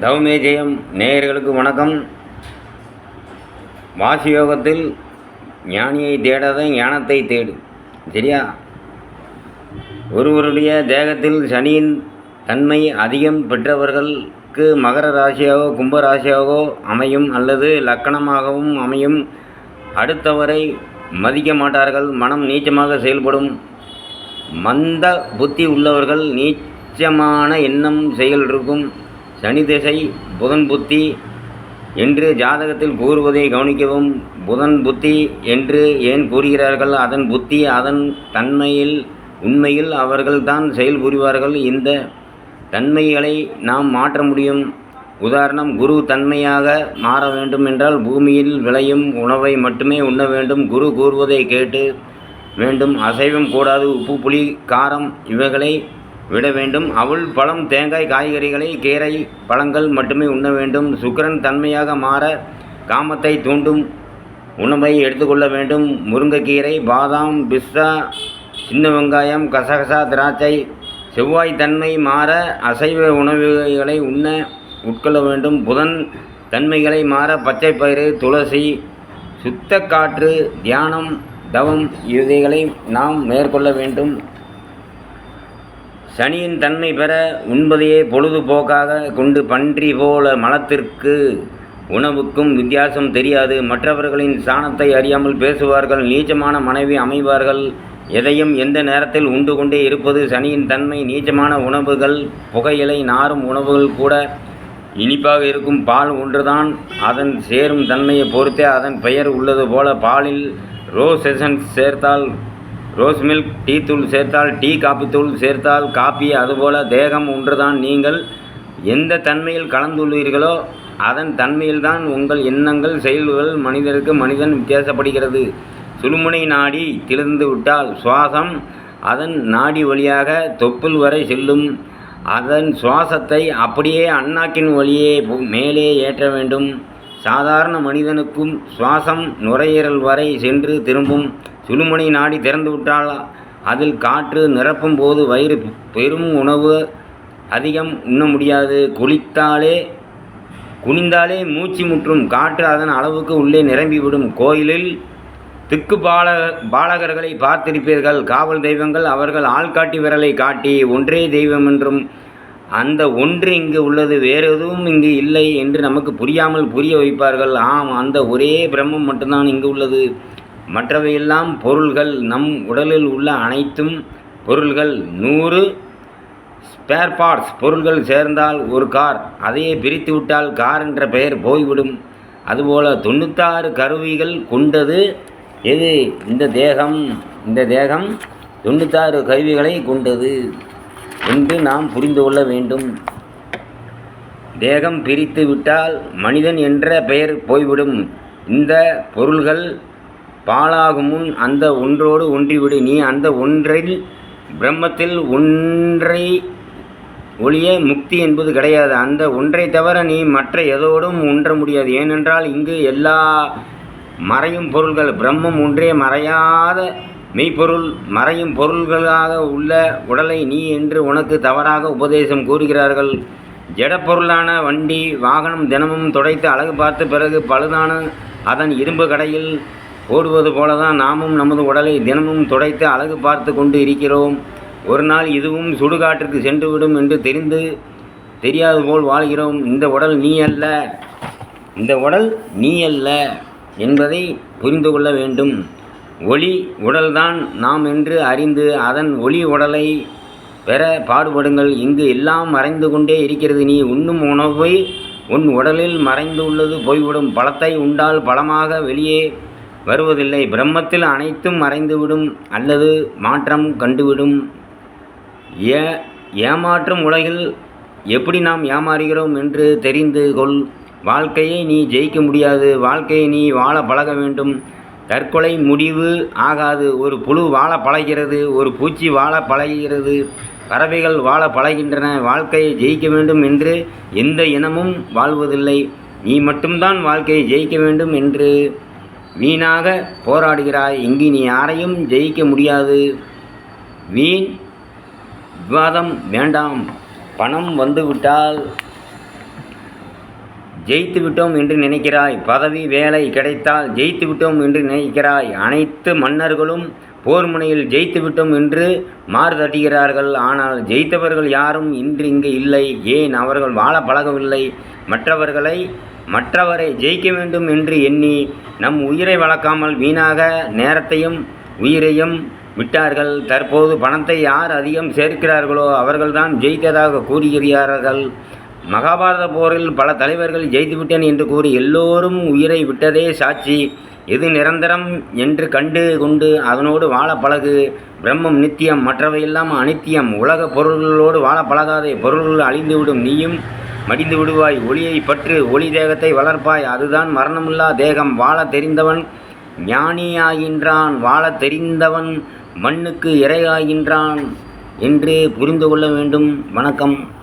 தவமே ஜெயம் நேயர்களுக்கு வணக்கம். வாசியோகத்தில் ஞானியை தேடாத ஞானத்தை தேடு. சரியா? ஒருவருடைய தேகத்தில் சனியின் தன்மை அதிகம் பெற்றவர்களுக்கு மகர ராசியாகவோ கும்ப ராசியாகவோ அமையும் அல்லது லக்கணமாகவும் அமையும். அடுத்தவரை மதிக்க மாட்டார்கள் மனம் நீச்சமாக செயல்படும். மந்த புத்தி உள்ளவர்கள் நீச்சமான எண்ணம் செயல் இருக்கும். சனி திசை புதன் புத்தி என்று ஜாதகத்தில் கூறுவதை கவனிக்கவும். புதன் புத்தி என்று ஏன் கூறுகிறார்கள்? அதன் புத்தி அதன் தன்மையில் உண்மையில் அவர்கள்தான் செயல் புரிவார்கள். இந்த தன்மைகளை நாம் மாற்ற முடியும். உதாரணம் குரு தன்மையாக மாற வேண்டும் என்றால் பூமியில் விளையும் உணவை மட்டுமே உண்ண வேண்டும். குரு கூறுவதை கேட்டு வேண்டும். அசைவம் கூடாது. உப்பு புளி காரம் இவைகளை விட வேண்டும். அவள் பழம் தேங்காய் காய்கறிகளை கீரை பழங்கள் மட்டுமே உண்ண வேண்டும். சுக்கிரன் தன்மையாக மாற காமத்தை தூண்டும் உணவை எடுத்துக்கொள்ள வேண்டும். முருங்கைக்கீரை பாதாம் பிஸ்தா சின்ன வெங்காயம் கசகசா திராட்சை செவ்வாய் தன்மை மாற அசைவ உணவுகளை உண்ண உட்கொள்ள வேண்டும். புதன் தன்மைகளை மாற பச்சை பயிறு துளசி சுத்த காற்று தியானம் தவம் இவைகளை நாம் மேற்கொள்ள வேண்டும். சனியின் தன்மை பெற உண்பதையே பொழுதுபோக்காக கொண்டு பன்றி போல மலத்திற்கு உணவுக்கும் வித்தியாசம் தெரியாது. மற்றவர்களின் சாணத்தை அறியாமல் பேசுவார்கள் நீச்சமான மனைவி அமைவார்கள். எதையும் எந்த நேரத்தில் உண்டு கொண்டே இருப்பது சனியின் தன்மை. நீச்சமான உணவுகள் புகையிலை நாரும் உணவுகள் கூட இனிப்பாக இருக்கும். பால் ஒன்றுதான். அதன் சேரும் தன்மையை பொறுத்தே அதன் பெயர் உள்ளது போல பாலில் ரோஸ் எசன்ஸ் சேர்த்தால் ரோஸ் மில்க் டீ தூள் சேர்த்தால் டீ காப்பி தூள் சேர்த்தால் காப்பி அதுபோல் தேகம் ஒன்றுதான் நீங்கள் எந்த தன்மையில் கலந்துள்ளீர்களோ அதன் தன்மையில்தான் உங்கள் எண்ணங்கள் செயல்கள் மனிதருக்கு மனிதன் வித்தியாசப்படுகிறது. சுழுமுனை நாடி திறந்து விட்டால் சுவாசம் அதன் நாடி வழியாக தொப்புள் வரை செல்லும். அதன் சுவாசத்தை அப்படியே அண்ணாக்கின் வழியே மேலே ஏற்ற வேண்டும். சாதாரண மனிதனுக்கும் சுவாசம் நுரையீரல் வரை சென்று திரும்பும். சுழுமுனை நாடி திறந்து விட்டால் அதில் காற்று நிரப்பும் போது வயிறு பெரும் உணவு அதிகம் உண்ண முடியாது. குளித்தாலே குனிந்தாலே மூச்சு முற்றும். காற்று அதன் அளவுக்கு உள்ளே நிரம்பிவிடும். கோயிலில் திக்கு பால பாலகர்களை பார்த்திருப்பீர்கள். காவல் தெய்வங்கள் அவர்கள் ஆள்காட்டி விரலை காட்டி ஒன்றே தெய்வம் என்றும் அந்த ஒன்று இங்கு உள்ளது வேறு எதுவும் இங்கு இல்லை என்று நமக்கு புரியாமல் புரிய வைப்பார்கள். ஆம் அந்த ஒரே பிரம்மம் மட்டும்தான் இங்கு உள்ளது. மற்றவையெல்லாம் பொருள்கள் நம் உடலில் உள்ள அனைத்தும் பொருள்கள் நூறு ஸ்பேர் பார்ட்ஸ் பொருள்கள் சேர்ந்தால் ஒரு கார். அதையே பிரித்து விட்டால் கார் என்ற பெயர் போய்விடும். அதுபோல் தொண்ணூத்தாறு கருவிகள் கொண்டது எது? இந்த தேகம் இந்த தேகம் தொண்ணூத்தாறு கருவிகளை கொண்டது என்று நாம் புரிந்து கொள்ள வேண்டும். தேகம் பிரித்து விட்டால் மனிதன் என்ற பெயர் போய்விடும். இந்த பொருள்கள் பாழாகும் முன் அந்த ஒன்றோடு ஒன்றிவிடு. நீ அந்த ஒன்றில் பிரம்மத்தில் ஒன்றை ஒளிய முக்தி என்பது கிடையாது. அந்த ஒன்றை தவிர நீ மற்ற எதோடும் ஒன்ற முடியாது. ஏனென்றால் இங்கு எல்லா மறையும் பொருள்கள் பிரம்மம் ஒன்றே மறையாத மெய்ப்பொருள் மறையும் பொருள்களாக உள்ள உடலை நீ என்று உனக்கு தவறாக உபதேசம் கூறுகிறார்கள். ஜடப்பொருளான வண்டி வாகனம் தினமும் துடைத்து அழகு பார்த்த பிறகு பழுதான அதன் இரும்பு கடையில் ஓடுவது போலதான் நாமும் நமது உடலை தினமும் துடைத்து அழகு பார்த்து கொண்டு இருக்கிறோம். ஒரு நாள் இதுவும் சுடுகாட்டிற்கு சென்றுவிடும் என்று தெரிந்து தெரியாது போல் வாழ்கிறோம். இந்த உடல் நீ அல்ல. இந்த உடல் நீ அல்ல என்பதை புரிந்து கொள்ள வேண்டும். ஒளி உடல்தான் நாம் என்று அறிந்து அதன் ஒளி உடலை பெற பாடுபடுங்கள். இங்கு எல்லாம் மறைந்து கொண்டே இருக்கிறது. நீ உண்ணும் உணவை உன் உடலில் மறைந்து உள்ளது போய்விடும். பழத்தை உண்டால் பழமாக வெளியே வருவதில்லை. பிரம்மத்தில் அனைத்தும் மறைந்துவிடும் அல்லது மாற்றம் கண்டுவிடும். ஏ ஏமாற்றும் உலகில் எப்படி நாம் ஏமாறுகிறோம் என்று தெரிந்து கொள். வாழ்க்கையை நீ ஜெயிக்க முடியாது. வாழ்க்கையை நீ வாழ பழக வேண்டும். தற்கொலை முடிவு ஆகாது. ஒரு புழு வாழ பழகிறது ஒரு பூச்சி வாழ பழகிறது. பறவைகள் வாழ பழகின்றன. வாழ்க்கையை ஜெயிக்க வேண்டும் என்று எந்த இனமும் வாழ்வதில்லை. நீ மட்டும்தான் வாழ்க்கையை ஜெயிக்க வேண்டும் என்று வீணாக போராடுகிறாய். இங்கு நீ யாரையும் ஜெயிக்க முடியாது. வீண் விவாதம் வேண்டாம். பணம் வந்துவிட்டால் ஜெயித்து விட்டோம் என்று நினைக்கிறாய். பதவி வேலை கிடைத்தால் ஜெயித்து விட்டோம் என்று நினைக்கிறாய். அனைத்து மன்னர்களும் போர் முனையில் ஜெயித்து விட்டோம் என்று மாறுதட்டுகிறார்கள் ஆனால் ஜெயித்தவர்கள் யாரும் இன்று இங்கு இல்லை. ஏன் அவர்கள் வாழ பழகவில்லை? மற்றவர்களை மற்றவரை ஜெயிக்க வேண்டும் என்று எண்ணி நம் உயிரை வளர்க்காமல் வீணாக நேரத்தையும் உயிரையும் விட்டார்கள். தற்போது பணத்தை யார் அதிகம் சேர்க்கிறார்களோ அவர்கள்தான் ஜெயித்ததாக கூறுகிறார்கள் மகாபாரத போரில் பல தலைவர்கள் ஜெயித்துவிட்டேன் என்று கூறி எல்லோரும் உயிரை விட்டதே சாட்சி. எது நிரந்தரம் என்று கண்டு கொண்டு அதனோடு வாழ பழகு. பிரம்மம் நித்தியம் மற்றவையெல்லாம் அனித்தியம். உலக பொருள்களோடு வாழ பழகாதே பொருள்கள் அழிந்துவிடும். நீயும் மடிந்து விடுவாய். ஒளியை பற்று ஒளி தேகத்தை வளர்ப்பாய். அதுதான் மரணமில்லா தேகம். வாழ தெரிந்தவன் ஞானியாகின்றான். வாழ தெரிந்தவன் மண்ணுக்கு இரையாகின்றான் என்று புரிந்து கொள்ள வேண்டும். வணக்கம்.